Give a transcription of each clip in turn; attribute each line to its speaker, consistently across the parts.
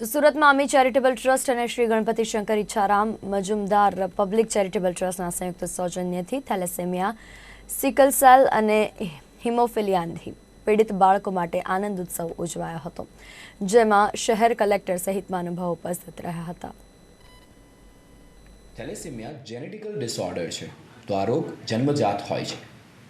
Speaker 1: તો સુરતમાં અમી charitable trust અને શ્રી ગણપતિ શંકર ઈચ્છારામ મજુમદાર પબ્લિક ચેરિટેબલ ટ્રસ્ટના સંયુક્ત સૌજન્યથી થેલેસેમિયા, સિકલ સેલ અને હિમોફિલિયાથી પીડિત બાળકો માટે આનંદ ઉત્સવ ઉજવાયો હતો, જેમાં શહેર કલેક્ટર સહિત મહાનુભાવો ઉપસ્થિત રહ્યા હતા.
Speaker 2: થેલેસેમિયા જેનેટિકલ ડિસઓર્ડર છે, તો આ રોગ જન્મજાત હોય છે.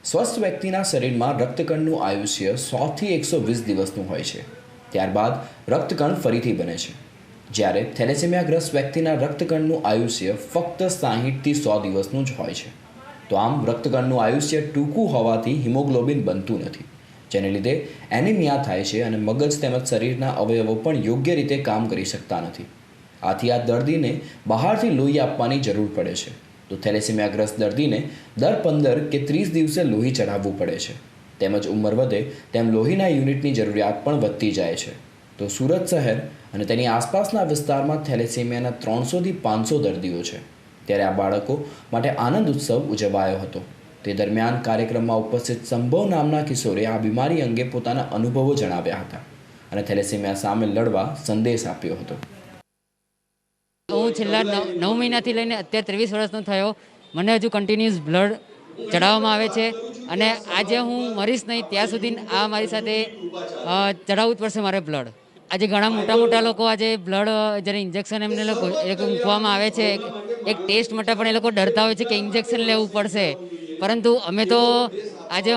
Speaker 2: સ્વસ્થ વ્યક્તિના શરીરમાં રક્તકણનું આયુષ્ય સોથી એકસો વીસ દિવસનું હોય છે. ત્યારબાદ રક્તકણ ફરીથી બને છે. જ્યારે થેલેસેમિયાગ્રસ્ત વ્યક્તિના રક્તકણનું આયુષ્ય ફક્ત સાહીઠથી સો દિવસનું જ હોય છે. તો આમ રક્તકણનું આયુષ્ય ટૂંકું હોવાથી હિમોગ્લોબિન બનતું નથી. જેને લીધે એનિમિયા થાય છે અને મગજ તેમજ શરીરના અવયવો પણ યોગ્ય રીતે કામ કરી શકતા નથી. આથી આ દર્દીને બહારથી લોહી આપવાની જરૂર પડે છે. તો થેલેસેમિયાગ્રસ્ત દર્દીને દર પંદર કે ત્રીસ દિવસે લોહી ચઢાવવું પડે છે. તેમજ ઉંમર વધે તેમ લોહીના યુનિટની જરૂરિયાત પણ વધતી જાય છે. તો સુરત શહેર અને તેની આસપાસના વિસ્તારમાં થેલેસેમિયાના ત્રણસોથી પાંચસો દર્દીઓ છે. ત્યારે આ બાળકો માટે આનંદ ઉત્સવ ઉજવાયો હતો. તે દરમિયાન કાર્યક્રમમાં ઉપસ્થિત સંભવ નામના કિશોરે આ બીમારી અંગે પોતાના અનુભવો જણાવ્યા હતા અને થેલેસેમિયા સામે લડવા સંદેશ આપ્યો હતો.
Speaker 3: હું છેલ્લા નવ મહિનાથી લઈને અત્યારે ત્રેવીસ વર્ષનો થયો. મને હજુ કન્ટિન્યુઅસ બ્લડ ચડાવવામાં આવે છે. અને આજે હું મરીશ નહીં, ત્યાં સુધી આ મારી સાથે ચડાવવું જ પડશે મારે બ્લડ આજે ઘણા મોટા મોટા લોકો આજે બ્લડ જ્યારે ઇન્જેક્શન એમને લોકો મૂકવામાં આવે છે. એક ટેસ્ટ માટે પણ એ લોકો ડરતા હોય છે કે ઇન્જેક્શન લેવું પડશે. પરંતુ અમે તો આજે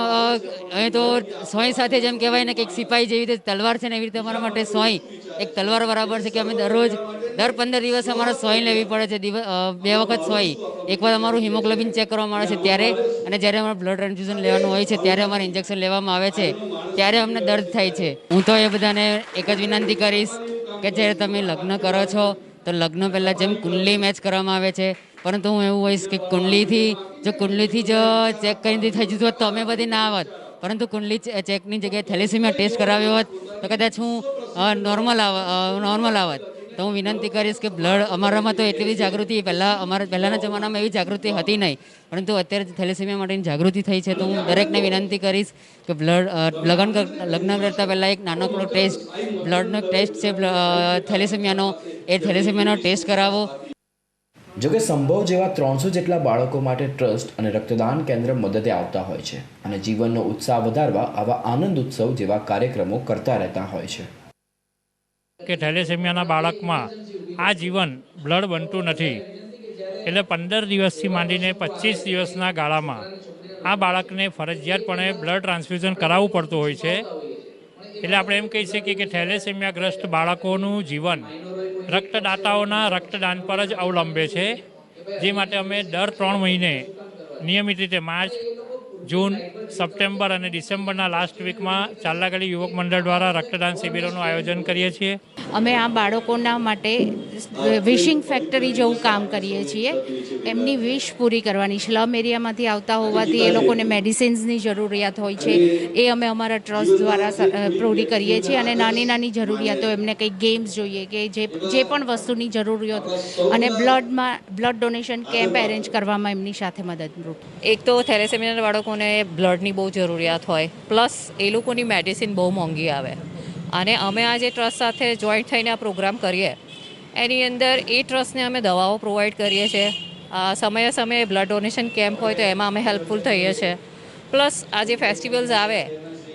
Speaker 3: અમે તો સોય સાથે જેમ કહેવાય ને કે એક સિપાહી જેવી રીતે તલવાર છે ને એવી રીતે અમારા માટે સોય એક તલવાર બરાબર છે કે અમે દરરોજ દર પંદર દિવસ અમારે સોય લેવી પડે છે. દિવસ બે વખત સોય. એકવાર અમારું હિમોગ્લોબિન ચેક કરવામાં આવે છે ત્યારે, અને જ્યારે અમારે બ્લડ ટ્રાન્સફ્યુઝન લેવાનું હોય છે ત્યારે અમારે ઇન્જેક્શન લેવામાં આવે છે, ત્યારે અમને દર્દ થાય છે. હું તો એ બધાને એક જ વિનંતી કરીશ કે જ્યારે તમે લગ્ન કરો છો, તો લગ્ન પહેલાં જેમ કુંડલી મેચ કરવામાં આવે છે, પરંતુ હું એવું હોઈશ કે કુંડલીથી, જો કુંડલીથી જ ચેક કરીને થઈ જતું હોત તો અમે બધી ના આવત પરંતુ કુંડલી ચેકની જગ્યાએ થેલેસીમિયા ટેસ્ટ કરાવ્યો હોત, તો કદાચ હું નોર્મલ આવ નોર્મલ આવત. તો હું વિનંતી કરીશ કે બ્લડ અમારામાં તો એટલી બધી જાગૃતિ, પહેલાં અમારા, પહેલાંના જમાનામાં એવી જાગૃતિ હતી નહીં, પરંતુ અત્યારે થેલેસેમિયા માટેની જાગૃતિ થઈ છે તો હું દરેકને વિનંતી કરીશ કે બ્લડ લગ્ન લગ્ન કરતાં પહેલાં એક નાનકડો ટેસ્ટ, બ્લડનો ટેસ્ટ છે થેલેસેમિયાનો, એ થેલેસેમિયાનો ટેસ્ટ કરાવો.
Speaker 2: જોકે સંભવ જેવા ત્રણસો જેટલા બાળકો માટે ટ્રસ્ટ અને રક્તદાન કેન્દ્ર મદદે આવતા હોય છે અને જીવનનો ઉત્સાહ વધારવા આવા આનંદ ઉત્સવ જેવા કાર્યક્રમો કરતા રહેતા હોય છે.
Speaker 4: કે થેલેસેમિયાના બાળકમાં આ જીવન બ્લડ બનતું નથી. એટલે પંદર દિવસથી માંડીને પચીસ દિવસના ગાળામાં આ બાળકને ફરજિયાતપણે બ્લડ ટ્રાન્સફ્યુઝન કરાવવું પડતું હોય છે. એટલે આપણે એમ કહી શકીએ કે થેલેસેમિયાગ્રસ્ત બાળકોનું જીવન રક્તદાતાઓના રક્તદાન પર જ અવલંબે છે. જે માટે અમે દર ત્રણ મહિને નિયમિત રીતે માર્ચ જૂન, સપ્ટેમ્બર અને ડિસેમ્બરના લાસ્ટ વીકમાં ચાલ્લાગલી યુવક મંડળ દ્વારા રક્તદાન શિબિરોનું આયોજન કરીએ છીએ.
Speaker 5: અમે આ બાળકોના માટે વિશિંગ ફેક્ટરી જેવું કામ કરીએ છીએ. એમની વિશ પૂરી કરવાની સ્લમ એરિયામાંથી આવતા હોવાથી એ લોકોને મેડિસિન્સની જરૂરિયાત હોય છે. એ અમે અમારા ટ્રસ્ટ દ્વારા પૂરી કરીએ છીએ અને નાની નાની જરૂરિયાતો એમને કંઈક ગેમ્સ જોઈએ કે જે જે પણ વસ્તુની જરૂરિયાત અને બ્લડમાં બ્લડ ડોનેશન કેમ્પ એરેન્જ કરવામાં એમની સાથે મદદરૂપ.
Speaker 6: એક તો થેરેસેમિનર બાળકોને બ્લડની બહુ જરૂરિયાત હોય. પ્લસ એ લોકોની મેડિસિન બહુ મોંઘી આવે. અને અમે આજે ટ્રસ્ટ સાથે જોઈન્ટ થઈને આ પ્રોગ્રામ કરીએ. એની અંદર એ ટ્રસ્ટને અમે દવાઓ પ્રોવાઈડ કરીએ છીએ. સમયે સમયે બ્લડ ડોનેશન કેમ્પ હોય તો એમાં અમે હેલ્પફુલ થઈએ છીએ. પ્લસ આ જે ફેસ્ટિવલ્સ આવે,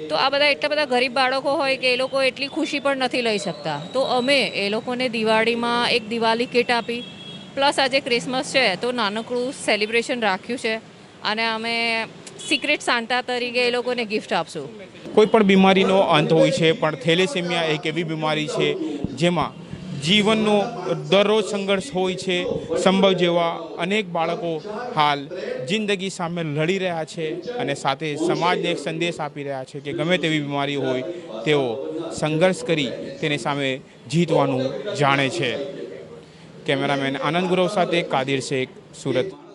Speaker 6: તો આ બધા એટલા બધા ગરીબ બાળકો હોય કે એ લોકો એટલી ખુશી પણ નથી લઈ શકતા. તો અમે એ લોકોને દિવાળીમાં એક દિવાળી કિટ આપી. પ્લસ આજે ક્રિસમસ છે, તો નાનકડું સેલિબ્રેશન રાખ્યું છે. અને અમે સિક્રેટ સાંતા તરીકે એ લોકોને ગિફ્ટ આપશું.
Speaker 7: કોઈ પણ બીમારીનો અંત હોય છે, પણ થેલેસેમિયા એક એવી બીમારી છે, જેમાં જીવનનો દરરોજ સંઘર્ષ હોય છે, સંભવ જેવા અનેક બાળકો હાલ જિંદગી સામે લડી રહ્યા છે અને સાથે સમાજને એક સંદેશ આપી રહ્યા છે કે ગમે તેવી બીમારી હોય તેઓ સંઘર્ષ કરી તેની સામે જીતવાનું જાણે છે. કેમેરામેન આનંદ ગુરવ સાથે કાદિર શેખ, સુરત.